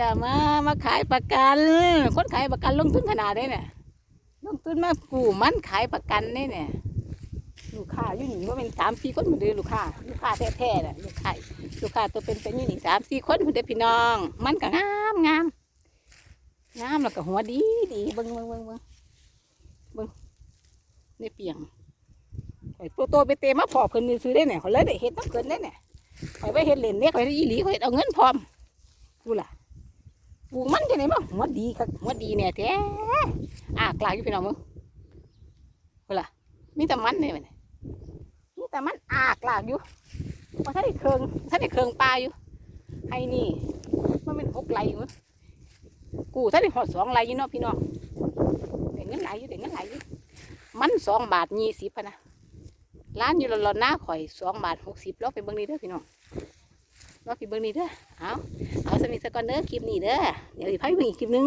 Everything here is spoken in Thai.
จะมามาขายประกัน คนขายประกันลงทุนขนาดนี้เนี่ยลงทุนมากู้มันขายประกันนี่เนี่ยลูกค้าอยู่นี่ว่าเป็นสามสี่คนเหมือนเดิมลูกค้าลูกค้าแท้ๆน่ะลูกค้าลูกค้าตัวเป็นเป็นอยู่นี่สามสี่คนเหมือนเดิมพี่น้อง มันก็งามงามงามแล้วก็หัวดีดีเบิ้งเบิ้งเบิ้งเบิ้งเบิ้งนี่เปียงไอ้ตัวโตไปเตะมาพอเพิ่นนี่ซื้อได้เนี่ยเขาเลยได้เห็ดน้ำเกินได้เนี่ยข่อยไปเห็ดเล่นเนี่ยข่อยได้อีหลีข่อยเอาเงินพร้อมกูล่ะ กมันจะไหนบ้างหัวดีครับหัวดีเนี่ยแท้อากลายอยู่พี่น้องมึงเวล่ะมีแต่มันเนี่ยมันมีแต่มันอากลากอยู่ว่าถ้าได้เครืองถ้าได้เครืองปลาอยู่ให้นี่ มันเป็นหกไหลอยู่มั้งกูถ้าได้หอดสองไหลอยู่เนาะพี่น้องเด็กเงินไหลอยู่เด็กเงินไหลอยู่มันสองบาทยี่สิบพะนะร้านอยู่รอนหน้าข่อยสองบาทหกสิบลองไปเบิ่งนี่เด้อพี่น้อง ลอพี่เบิ่งนี่เด้อเอาเอาสมิสกอนเด้อคลิปนี้เด้อเดี๋ยวอีกพักอีกคลิปหนึง